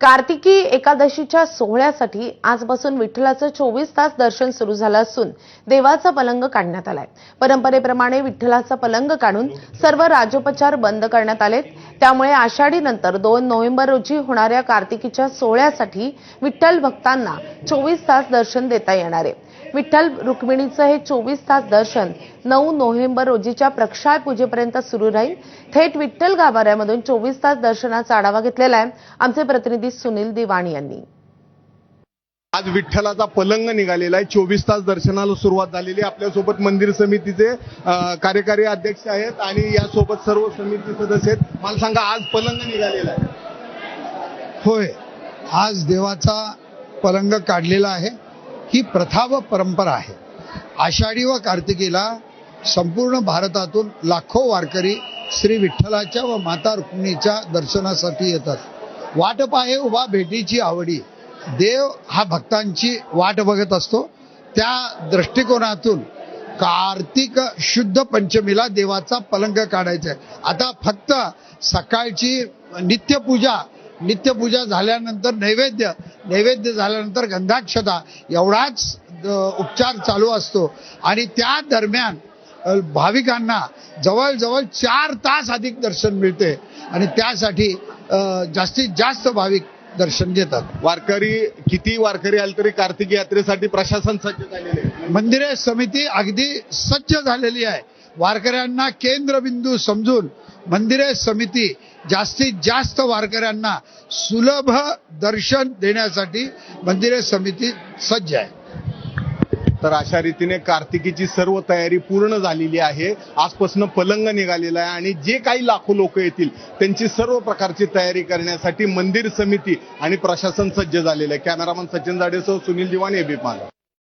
कार्तिकी एकादशीच्या सोहळ्यासाठी आजपासून विठ्ठलाचं चोवीस तास दर्शन सुरू झालं असून देवाचा पलंग काढण्यात आलाय. परंपरेप्रमाणे विठ्ठलाचा पलंग काढून सर्व राजोपचार बंद करण्यात आलेत. त्यामुळे आषाढीनंतर दोन नोव्हेंबर रोजी होणाऱ्या कार्तिकीच्या सोहळ्यासाठी विठ्ठल भक्तांना चोवीस तास दर्शन देता येणार आहे. विठ्ठल रुक्मिणीचं हे चोवीस तास दर्शन नऊ नोव्हेंबर रोजीच्या प्रक्षाळ पूजेपर्यंत सुरू राहील. थेट विठ्ठल गाभाऱ्यामधून चोवीस तास दर्शनाचा आढावा घेतलेला आहे. आमचे प्रतिनिधी सुनील दिवाण यांनी. आज विठ्ठलाचा पलंग निघालेला आहे. चोवीस तास दर्शनाला सुरुवात झालेली आहे. आपल्यासोबत मंदिर समितीचे कार्यकारी अध्यक्ष आहेत आणि यासोबत सर्व समिती सदस्य आहेत. मला सांगा आज पलंग निघालेला आहे. होय. आज देवाचा पलंग काढलेला आहे. ही प्रथा व परंपरा आहे. आषाढी व कार्तिकीला संपूर्ण भारतातून लाखो वारकरी श्री विठ्ठलाच्या व माता रुक्मिणीच्या दर्शनासाठी येतात. वाट पाहे उभा भेटीची आवडी. देव हा भक्तांची वाट बघत असतो. त्या दृष्टिकोनातून कार्तिक शुद्ध पंचमीला देवाचा पलंग काढायचा आहे आता फक्त सकाळची नित्यपूजा नित्यपूजा झाल्यानंतर नैवेद्य नैवेद्य झाल्यानंतर गंधाक्षता एवढाच उपचार चालू असतो. आणि त्या दरम्यान भाविकांना जवळजवळ चार तास अधिक दर्शन मिळते. आणि त्यासाठी जास्तीत जास्त भाविक दर्शन घेतात. वारकरी किती वारकरी आले तरी कार्तिकी यात्रेसाठी प्रशासन सज्ज झालेले आहे. मंदिरे समिती अगदी सज्ज झालेली आहे. वारकऱ्यांना केंद्रबिंदू समजून मंदिरे समिती जास्तीत जास्त वारकऱ्यांना सुलभ दर्शन देण्यासाठी मंदिरे समिती सज्ज आहे. तर अशा रीतीने कार्तिकीची सर्व तयारी पूर्ण झालेली आहे. आजपासून पलंग निघालेला आहे आणि जे काही लाखो लोक येतील त्यांची सर्व प्रकारची तयारी करण्यासाठी मंदिर समिती आणि प्रशासन सज्ज झालेलं आहे. कॅमेरामन सचिन जाडेसह सुनील दिवाण एबी माझा